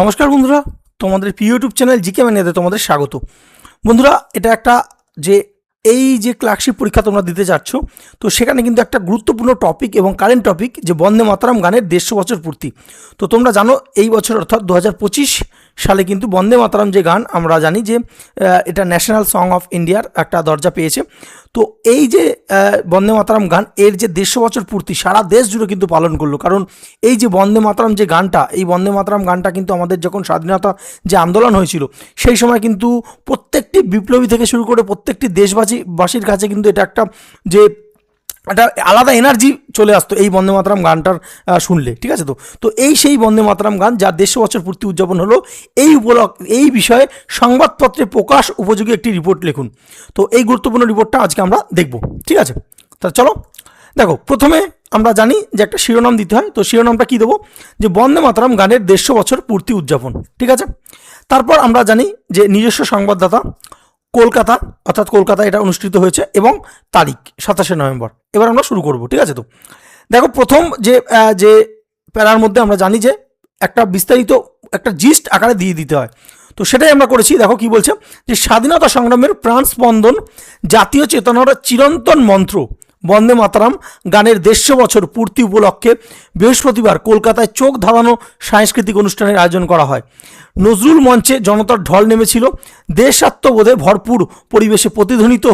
নমস্কার বন্ধুরা, তোমাদের প্রিয় ইউটিউব চ্যানেল জিকে ম্যানিয়াতে তোমাদের স্বাগত। বন্ধুরা, এটা একটা যে এই যে ক্লার্কশিপ পরীক্ষা তোমরা দিতে যাচ্ছ, তো সেখানে কিন্তু একটা গুরুত্বপূর্ণ টপিক এবং কারেন্ট টপিক যে বন্দে মাতারাম গানের দেড়শো বছর পূর্তি। তো তোমরা জানো, এই বছর অর্থাৎ দু হাজার পঁচিশ সালে কিন্তু বন্দে মাতারাম যে গান আমরা জানি যে এটা ন্যাশনাল সং অফ ইন্ডিয়ার একটা দরজা পেয়েছে। তো এই যে বন্দে মাতারাম গান, এর যে দেড়শো বছর পূর্তি, সারা দেশ জুড়ে কিন্তু পালন করল। কারণ এই যে বন্দে মাতারাম যে গানটা, এই বন্দে মাতারাম গানটা কিন্তু আমাদের যখন স্বাধীনতা যে আন্দোলন হয়েছিল, সেই সময় কিন্তু প্রত্যেকটি বিপ্লবী থেকে শুরু করে প্রত্যেকটি দেশবাসী, বাসীর কাছে কিন্তু এটা একটা যে একটা আলাদা এনার্জি চলে আসতো এই বন্দে মাতরম গানটার শুনলে, ঠিক আছে তো? তো এই সেই বন্দে মাতরম গান যার দেড়শো বছর পূর্তি উদযাপন হলো, এই উপলক্ষ এই বিষয়ে সংবাদপত্রে প্রকাশ উপযোগী একটি রিপোর্ট লিখুন। তো এই গুরুত্বপূর্ণ রিপোর্টটা আজকে আমরা দেখব, ঠিক আছে? তা চলো, দেখো, প্রথমে আমরা জানি যে একটা শিরোনাম দিতে হয়, তো শিরোনামটা কী দেবো? যে বন্দে মাতরম গানের দেড়শো বছর পূর্তি উদযাপন, ঠিক আছে? তারপর আমরা জানি যে নিজস্ব সংবাদদাতা কলকাতা, অর্থাৎ কলকাতা এটা অনুষ্ঠিত হয়েছে এবং তারিখ সাতাশে নভেম্বর। এবার আমরা শুরু করব, ঠিক আছে তো? দেখো, প্রথম যে যে প্যারার মধ্যে আমরা জানি যে একটা বিস্তারিত একটা জিস্ট আকারে দিয়ে দিতে হয়। তো সেটাই আমরা করেছি। দেখো কি বলছে যে স্বাধীনতা সংগ্রামের প্রাণ স্পন্দন জাতীয় চেতনার চিরন্তন মন্ত্র। বন্দে মাতারাম গানের দেড়শো বছর পূর্তি উপলক্ষে বৃহস্পতিবার কলকাতায় চোখ ধাঁধানো সাংস্কৃতিক অনুষ্ঠানের আয়োজন করা হয়। নজরুল মঞ্চে জনতার ঢল নেমেছিল, দেশাত্মবোধে ভরপুর পরিবেশে প্রতিধ্বনিত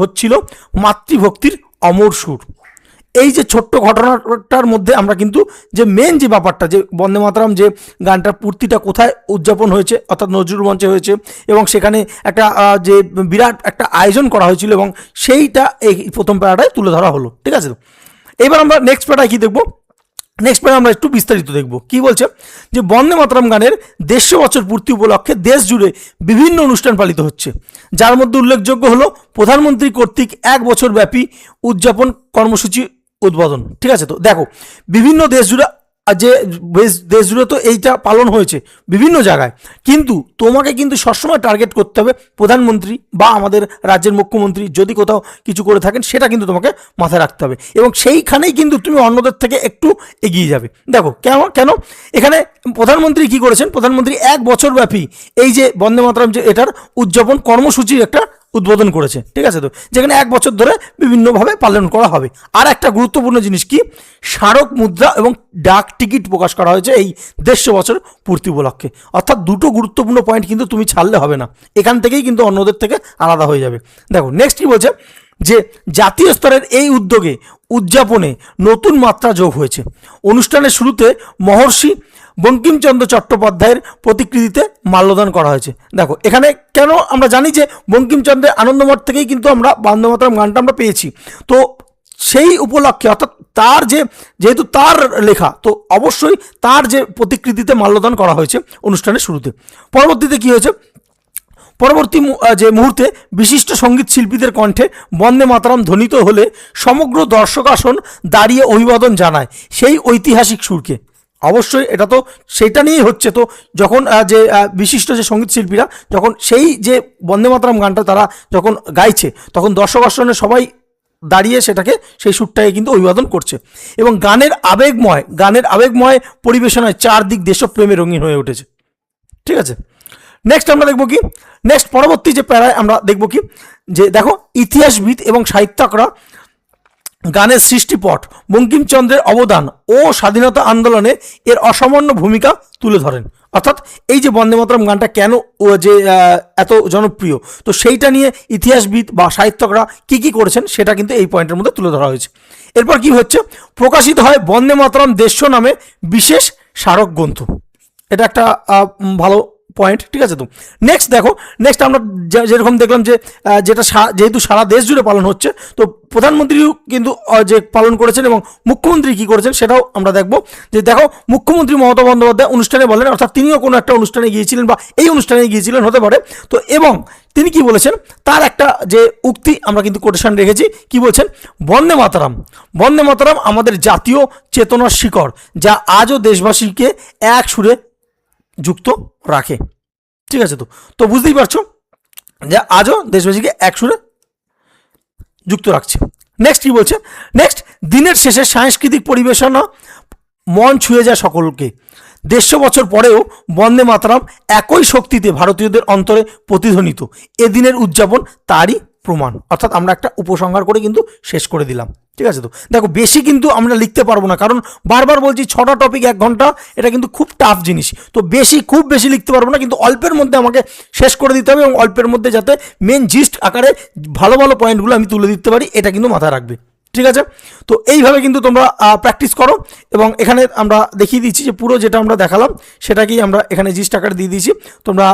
হচ্ছিল মাতৃভক্তির অমর সুর। এই যে ছোট্ট ঘটনাটার মধ্যে আমরা কিন্তু যে মেন যে ব্যাপারটা, যে বন্দে মাতরম যে গানটার পূর্তিটা কোথায় উদযাপন হয়েছে, অর্থাৎ নজরুল মঞ্চে হয়েছে এবং সেখানে একটা যে বিরাট একটা আয়োজন করা হয়েছিল এবং সেইটা এই প্রথম প্যারাটায় তুলে ধরা হলো, ঠিক আছে? এবার আমরা নেক্সট প্যারায় কী দেখব? নেক্সট পরে আমরা একটু বিস্তারিত দেখব। কি বলছে? যে বন্দে মাতরম গানের দেড়শো বছর পূর্তি উপলক্ষে দেশ জুড়ে বিভিন্ন অনুষ্ঠান পালিত হচ্ছে। যার মধ্যে উল্লেখযোগ্য হলো, প্রধানমন্ত্রী কর্তৃক এক বছর ব্যাপী উদযাপন কর্মসূচি উদ্বোধন। ঠিক আছে তো? দেখো, বিভিন্ন দেশ জুড়ে যে দেশ জুড়ে তো এইটা পালন হয়েছে বিভিন্ন জায়গায়। কিন্তু তোমাকে কিন্তু সবসময় টার্গেট করতে হবে প্রধানমন্ত্রী বা আমাদের রাজ্যের মুখ্যমন্ত্রী যদি কোথাও কিছু করে থাকেন, সেটা কিন্তু তোমাকে মাথায় রাখতে হবে। এবং সেইখানেই কিন্তু তুমি অন্যদের থেকে একটু এগিয়ে যাবে। দেখো, কেন কেন? এখানে প্রধানমন্ত্রী কি করেছেন? প্রধানমন্ত্রী এক বছর ব্যাপী এই যে বন্দে মাতরম যে এটার উদযাপন কর্মসূচির একটা উদ্বোধন করেছে। ঠিক আছে তো? যেখানে এক বছর ধরে বিভিন্নভাবে পালন করা হবে। আর একটা গুরুত্বপূর্ণ জিনিস কি? স্মারক মুদ্রা এবং ডাক টিকিট প্রকাশ করা হয়েছে এই দেড়শো বছর পূর্তি উপলক্ষে। অর্থাৎ দুটো গুরুত্বপূর্ণ পয়েন্ট কিন্তু তুমি ছাড়লে হবে না। এখান থেকেই কিন্তু অন্যদের থেকে আলাদা হয়ে যাবে। দেখো নেক্সট কি বলছে? যে জাতীয় স্তরের এই উদ্যোগে উদযাপনে নতুন মাত্রা যোগ হয়েছে। অনুষ্ঠানের শুরুতে মহর্ষি বঙ্কিমচন্দ্র চট্টোপাধ্যায়ের প্রতিকৃতিতে মাল্যদান করা হয়েছে। দেখো, এখানে কেন আমরা জানি যে বঙ্কিমচন্দ্রের আনন্দমঠ থেকেই কিন্তু আমরা বন্দে মাতরম গানটা আমরা পেয়েছি। তো সেই উপলক্ষে, অর্থাৎ তার যে, যেহেতু তার লেখা, তো অবশ্যই তার যে প্রতিকৃতিতে মাল্যদান করা হয়েছে অনুষ্ঠানের শুরুতে। পরবর্তীতে কি হয়েছে? পরবর্তী যে মুহূর্তে বিশিষ্ট সংগীত শিল্পীদের কণ্ঠে বন্দে মাতরম ধ্বনিত হলে সমগ্র দর্শক আসন দাঁড়িয়ে অভিবাদন জানায় সেই ঐতিহাসিক সুরকে। অবশ্যই এটা তো সেটা নিয়েই হচ্ছে। তো যখন যে বিশিষ্ট যে সংগীত শিল্পীরা, যখন সেই যে বন্দে মাতরম গানটা তারা যখন গাইছে, তখন দর্শক আসনে সবাই দাঁড়িয়ে সেটাকে, সেই সুরটাকে কিন্তু অভিবাদন করছে। এবং গানের আবেগময় গানের আবেগময় পরিবেশনায় চারদিক দেশপ্রেমে রঙিন হয়ে উঠেছে। ঠিক আছে? নেক্সট আমরা দেখব কি? নেক্সট পরবর্তী যে প্যারায় আমরা দেখব কি? যে, দেখো, ইতিহাসবিদ এবং সাহিত্যকরা গানের সৃষ্টিপট বঙ্কিমচন্দ্রের অবদান ও স্বাধীনতা আন্দোলনে এর অসামান্য ভূমিকা তুলে ধরেন। অর্থাৎ এই যে বন্দে মাতরম গানটা কেন ও যে এত জনপ্রিয়, তো সেইটা নিয়ে ইতিহাসবিদ বা সাহিত্যকরা কি কি করেছেন সেটা কিন্তু এই পয়েন্টের মধ্যে তুলে ধরা হয়েছে। এরপর কি হচ্ছে? প্রকাশিত হয় বন্দে মাতরম দেশ্য নামে বিশেষ স্মারক গ্রন্থ। এটা একটা ভালো পয়েন্ট ঠিক আছে তো? নেক্সট দেখো নেক্সট আমরা যেরকম দেখলাম যে যেটা যেহেতু সারা দেশ জুড়ে পালন হচ্ছে, তো প্রধানমন্ত্রীও কিন্তু যে পালন করেছেন এবং মুখ্যমন্ত্রী কি করেছেন সেটাও আমরা দেখব। যে দেখো, মুখ্যমন্ত্রী মমতা বন্দ্যোপাধ্যায় অনুষ্ঠানে বলেন, অর্থাৎ তিনিও কোনো একটা অনুষ্ঠানে গিয়েছিলেন বা এই অনুষ্ঠানে গিয়েছিলেন, হতে পারে। তো এবং তিনি কি বলেছেন, তার একটা যে উক্তি আমরা কিন্তু কোটেশন রেখেছি, কি বলছেন, বন্দে মাতারাম বন্দে মাতারাম আমাদের জাতীয় চেতনার শিকড় যা আজও দেশবাসীকে এক সুরে যুক্ত রাখে। ঠিক আছে তো? তো বুঝতেই পারছ যে আজও দেশবাসীকে এক সুরে যুক্ত রাখছে। নেক্সট কি বলছে? নেক্সট দিনের শেষে সাংস্কৃতিক পরিবেশনা মন ছুঁয়ে যায় সকলকে। দেড়শো বছর পরেও বন্দে মাতরম একই শক্তিতে ভারতীয়দের অন্তরে প্রতিধ্বনিত। এদিনের উদযাপন তারই প্রমাণ। অর্থাৎ আমরা একটা উপসংহার করে কিন্তু শেষ করে দিলাম। ঠিক আছে তো? দেখো, বেশি কিন্তু আমরা লিখতে পারব না, কারণ বারবার বলছি ছটা টপিক এক ঘণ্টা, এটা কিন্তু খুব টাফ জিনিস। তো বেশি, খুব বেশি লিখতে পারব না, কিন্তু অল্পের মধ্যে আমাকে শেষ করে দিতে হবে এবং অল্পের মধ্যে যাতে মেন জিস্ট আকারে ভালো ভালো পয়েন্টগুলো আমি তুলে দিতে পারি, এটা কিন্তু মাথায় রাখবে। ঠিক আছে? তো এইভাবে কিন্তু তোমরা প্র্যাকটিস করো এবং এখানে আমরা দেখিয়ে দিচ্ছি যে পুরো যেটা আমরা দেখালাম, সেটাকেই আমরা এখানে জিস্ট টাকাটা দিয়ে দিয়েছি। তোমরা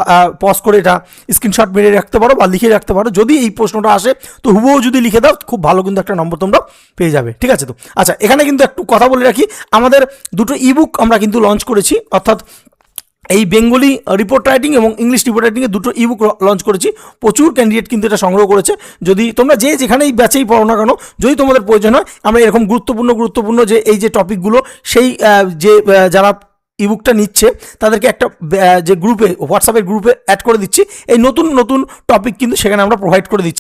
পজ করে এটা স্ক্রিনশট মেরে রাখতে পারো বা লিখে রাখতে পারো। যদি এই প্রশ্নটা আসে, তো হুবহু যদি লিখে দাও, খুব ভালো কিন্তু একটা নম্বর তোমরা পেয়ে যাবে। ঠিক আছে তো? আচ্ছা এখানে কিন্তু একটু কথা বলে রাখি। আমাদের দুটো ইবুক আমরা কিন্তু লঞ্চ করেছি, অর্থাৎ এই বেঙ্গলি রিপোর্ট রাইটিং এবং ইংলিশ রিপোর্ট রাইটিংয়ে দুটো ইবুক লঞ্চ করেছি। প্রচুর ক্যান্ডিডেট কিন্তু এটা সংগ্রহ করেছে। যদি তোমরা যে যেখানেই ব্যাচেই পড়ো না কেন, যদি তোমাদের প্রয়োজন হয়, আমরা এরকম গুরুত্বপূর্ণ গুরুত্বপূর্ণ যে এই যে টপিকগুলো সেই যে যারা ইবুকটা নিচ্ছে, তাদেরকে একটা যে গ্রুপে হোয়াটসঅ্যাপের গ্রুপে অ্যাড করে দিচ্ছি। এই নতুন নতুন টপিক কিন্তু সেখানে আমরা প্রোভাইড করে দিচ্ছি।